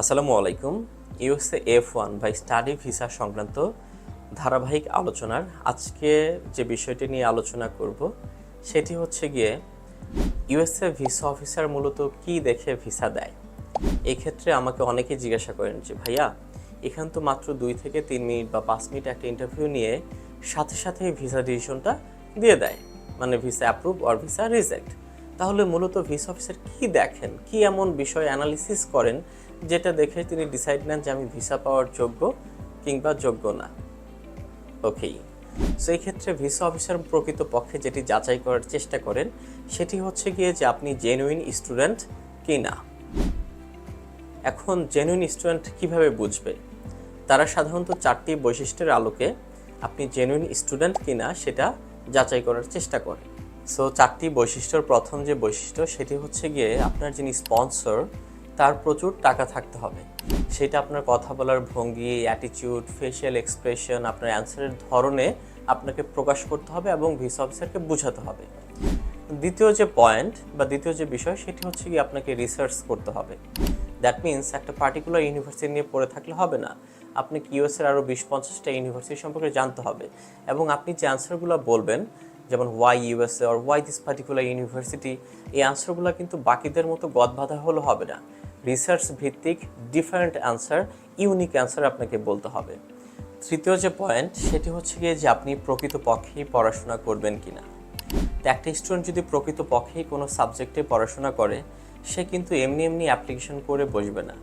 আসসালামু আলাইকুম। USA F one বা স্টাডি ভিসা সংক্রান্ত ধারাবাহিক আলোচনার আজকে যে বিষয়টি নিয়ে আলোচনা করব, সেটি হচ্ছে গিয়ে ইউএসএ ভিসা অফিসার মূলত কি দেখে ভিসা দেয়? এক্ষেত্রে আমাকে অনেকেই জিজ্ঞাসা করেন যে, ভাইয়া, এখান তো মাত্র দুই থেকে তিন মিনিট বা পাঁচ মিনিট একটা ইন্টারভিউ নিয়ে সাথে সাথে ভিসা ডিসিশনটা দিয়ে দেয়। মানে ভিসা অ্যাপ্রুভ আর ভিসা রিজেক্ট তাহলে মূলত ভিসা অফিসার কি দেখেন? কি এমন বিষয় অ্যানালিসিস করেন যেটা দেখে তিনি ডিসাইড নেন যে আমি ভিসা পাওয়ার যোগ্য কিংবা যোগ্য না। ওকেই সো এই ক্ষেত্রে ভিসা অফিসার প্রকৃত পক্ষে যেটি যাচাই করার চেষ্টা করেন সেটি হচ্ছে গিয়ে যে আপনি জেনুইন স্টুডেন্ট কি না। এখন জেনুইন স্টুডেন্ট কীভাবে বুঝবে? তারা সাধারণত চারটি বৈশিষ্ট্যের আলোকে আপনি জেনুইন স্টুডেন্ট কিনা সেটা যাচাই করার চেষ্টা করে। সো চারটি বৈশিষ্ট্যর প্রথম যে বৈশিষ্ট্য সেটি হচ্ছে গিয়ে আপনার যিনি স্পন্সর তার প্রচুর টাকা থাকতে হবে। সেটা আপনার কথা বলার ভঙ্গি অ্যাটিটিউড ফেশিয়াল এক্সপ্রেশন আপনার অ্যান্সারের ধরনে আপনাকে প্রকাশ করতে হবে এবং ভিসা অফিসারকে বোঝাতে হবে। দ্বিতীয় যে পয়েন্ট বা দ্বিতীয় যে বিষয়, সেটি হচ্ছে কি আপনাকে রিসার্চ করতে হবে। দ্যাট মিন্স একটা পার্টিকুলার ইউনিভার্সিটি নিয়ে পড়ে থাকলে হবে না। আপনি কিউএসের আরও বিশ পঞ্চাশটা ইউনিভার্সিটি সম্পর্কে জানতে হবে এবং আপনি যে অ্যান্সারগুলো বলবেন যেমন why USA or why this particular university এই অ্যান্সারগুলো কিন্তু বাকিদের মতো গদ বাঁধা হলে হবে না। রিসার্চ ভিত্তিক ডিফারেন্ট অ্যান্সার ইউনিক অ্যান্সার আপনাকে বলতে হবে। তৃতীয় যে পয়েন্ট সেটি হচ্ছে গিয়ে যে আপনি প্রকৃতপক্ষেই পড়াশোনা করবেন কিনা। তো একটা স্টুডেন্ট যদি প্রকৃতপক্ষেই কোনো সাবজেক্টে পড়াশোনা করে, সে কিন্তু এমনি এমনি অ্যাপ্লিকেশন করে বসবে না।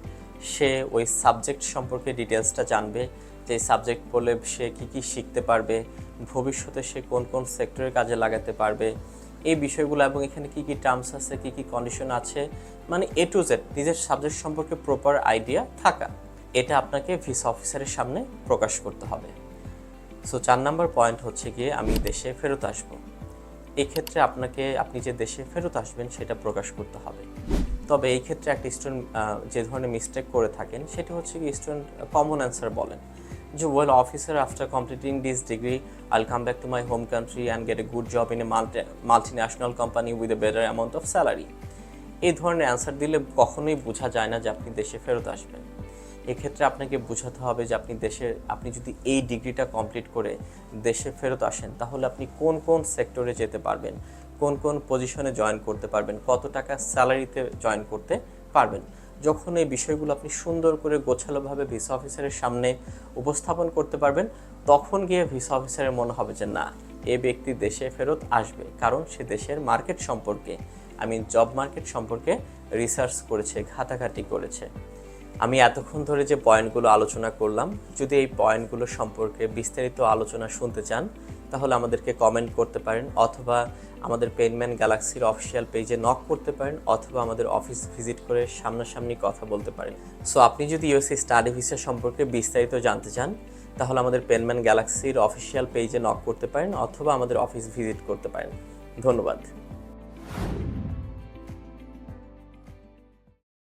সে ওই সাবজেক্ট সম্পর্কে ডিটেলসটা জানবে, যে সাবজেক্ট পড়লে সে কী কী শিখতে পারবে ভবিষ্যতে সে কোন কোন সেক্টরের কাজে লাগাতে পারবে? এই বিষয়গুলো এবং এখানে কী কী টার্মস আছে, কী কী কন্ডিশন আছে? মানে এ টু জেড নিজের সাবজেক্ট সম্পর্কে প্রপার আইডিয়া থাকা। এটা আপনাকে ভিসা অফিসারের সামনে প্রকাশ করতে হবে। সো চার নাম্বার পয়েন্ট হচ্ছে গিয়ে আমি দেশে ফেরত আসব। এই ক্ষেত্রে আপনাকে, আপনি যে দেশে ফেরত আসবেন সেটা প্রকাশ করতে হবে। তবে এই ক্ষেত্রে একটা স্টুডেন্ট যে ধরনের মিস্টেক করে থাকেন, সেটি হচ্ছে কি স্টুডেন্ট কমন অ্যান্সার বলেন। যে well officer after completing this degree I'll come back to my home country and get a good job in a multinational company with a better amount of salary এই ধরনের answer দিলে কখনোই বোঝা যায় না যে আপনি দেশে ফেরত আসবেন। এক্ষেত্রে আপনাকে বোঝাতে হবে যে আপনি দেশে আপনি যদি এই ডিগ্রিটা কমপ্লিট করে দেশে ফেরত আসেন, তাহলে আপনি কোন কোন সেক্টরে যেতে পারবেন? কোন কোন পজিশনে জয়েন করতে পারবেন? কত টাকা স্যালারিতে জয়েন করতে পারবেন? যখন এই বিষয়গুলো আপনি সুন্দর করে গোছালোভাবে ভিসা অফিসারের সামনে উপস্থাপন করতে পারবেন, তখন গিয়ে ভিসা অফিসারের মনে হবে যে, না, এ ব্যক্তি দেশে ফেরত আসবে। কারণ সে দেশের মার্কেট সম্পর্কে আমি জব মার্কেট সম্পর্কে রিসার্চ করেছে, ঘাটাঘাটি করেছে। আমি এতক্ষণ ধরে যে পয়েন্টগুলো আলোচনা করলাম, যদি এই পয়েন্টগুলো সম্পর্কে বিস্তারিত আলোচনা শুনতে চান তাহলে আমাদেরকে কমেন্ট করতে পারেন, অথবা আমাদের পেনম্যান গ্যালাক্সির অফিসিয়াল পেজে নক করতে পারেন, অথবা আমাদের অফিস ভিজিট করে সামনাসামনি কথা বলতে পারেন। সো আপনি যদি ইউএসএ স্টাডি ভিসা সম্পর্কে বিস্তারিত জানতে চান, তাহলে আমাদের পেনম্যান গ্যালাক্সির অফিসিয়াল পেজে নক করতে পারেন, অথবা আমাদের অফিস ভিজিট করতে পারেন। ধন্যবাদ।